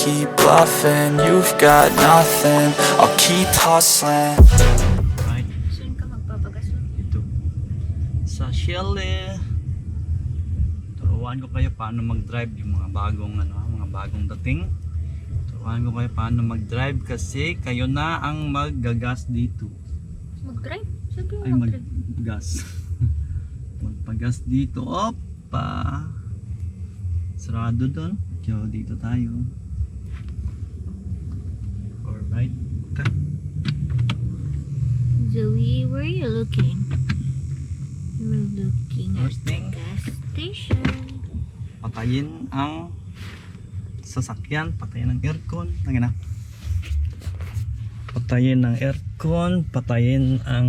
keep bluffing. You've got nothing. I'll keep hustling. Saan ka ito. Sa Shell eh. Turuan ko kayo paano mag-drive yung mga bagong ano, mga bagong dating. Turuan ko kayo paano mag-drive kasi kayo na ang maggagas dito. Mag-drive? Sabi mo Ay mag-gas. Magpagas dito. Opa! Sarado doon. So dito tayo. Okay. Zoe, where are you looking? We're looking at First the gas station. patayin ang sasakyan, patayin ang aircon, Tangin na. Patayin ang aircon, patayin ang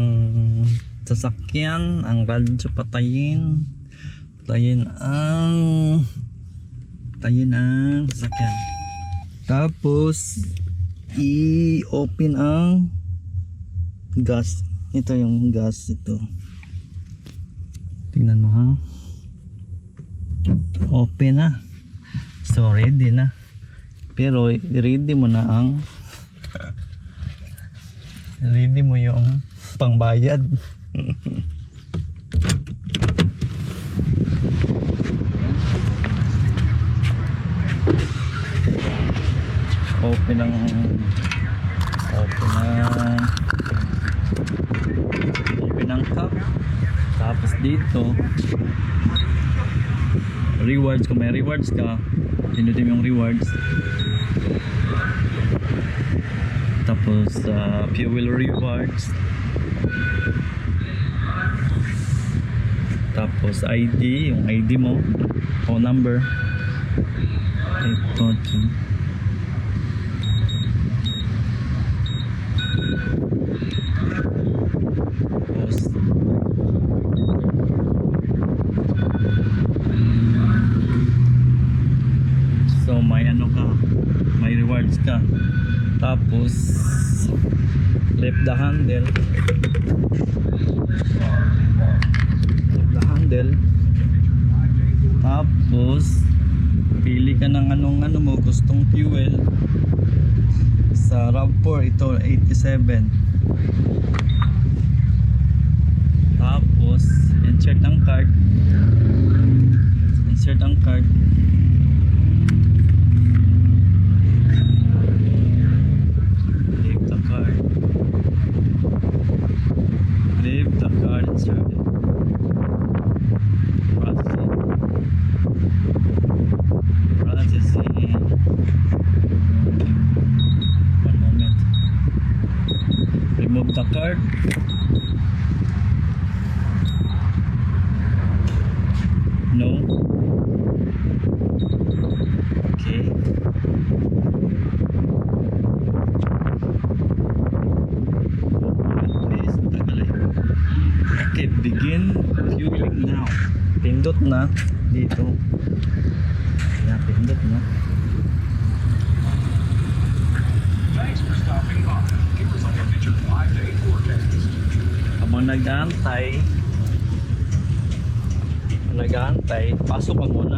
sasakyan, ang radyo patayin, patayin ang patayin ang sasakyan. Tapos i-open ang gas. Ito yung gas ito. Tingnan mo ha open na so ready na pero ready mo na ang ready mo yung pangbayad open ang open ang open ang cup. Tapos dito. Rewards. Kung may rewards ka pinutin yung rewards. Tapos uh, fuel rewards. Tapos ID yung ID mo. Phone number. Ito ito tapos So may ano ka, rewards ka. Tapos left the handle. Left the handle. Tapos pili ka ng anong ano mo gustong fuel. Sa RAV4 ito 87. Tapos insert ang card. Insert ang card. Leave the card. Leave the card inserted. Processing. Processing. One moment. Remove the card. No. Okay. Okay, begin fueling now. Pindot na dito. Yan, pindot na. Habang nag-aantay, habang nag-aantay, pasok ka muna.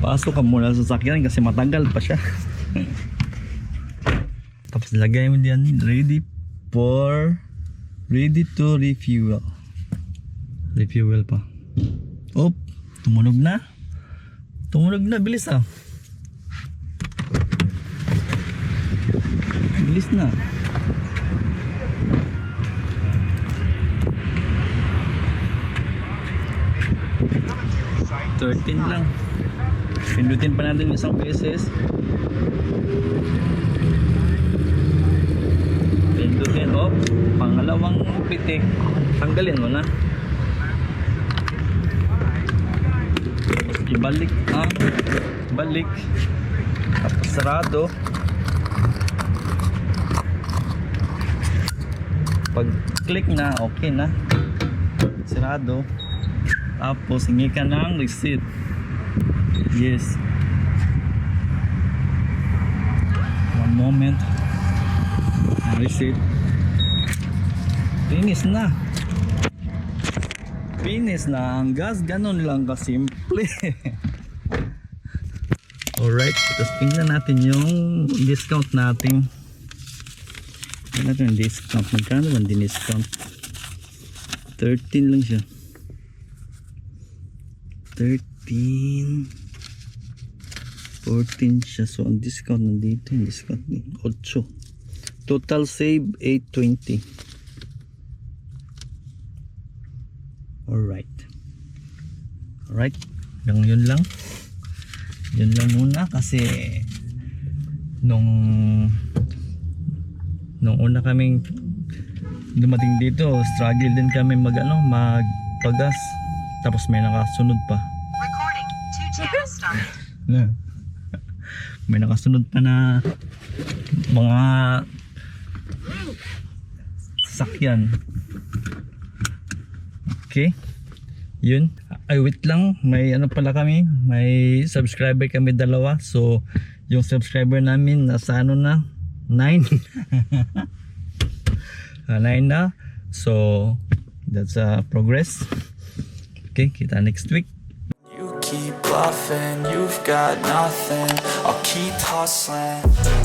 Pasok ka muna sa sakyan kasi matagal pa siya. Tapos lagay mo diyan ready for ready to refuel. Refuel pa. Op, tumunog na. Tumunog na, bilis ah. Bilis na. Thirteen lang. Pindutin pa natin isang beses. Pindutin off. Pangalawang pitik. Tanggalin mo na. Ibalik ang balik. Tapos sarado. Pag click na, okay na. Sarado. Tapos hingi ka ng receipt. Yes. One moment. Ang receipt. Finish na. Finish na ang gas. Ganon lang kasimple. Alright, tapos tingnan natin yung discount natin. Tingnan natin yung discount. Magkano man din discount? 13 lang siya. 13 14 siya. So, ang discount nandito. Yung discount ni 8. Total save 820. Alright. Alright. Hanggang yun lang. Yun lang muna kasi nung nung una kaming dumating dito, struggle din kami mag ano, magpagas. Tapos may nakasunod pa. Na. May nakasunod pa na mga sasakyan. Okay. Yun. Ay, wait lang. May ano pala kami. May subscriber kami dalawa. So, yung subscriber namin nasa ano na? 9. 9 na. So, that's a progress. Okay, kita next week. Bluffing, you've got nothing. I'll keep hustling.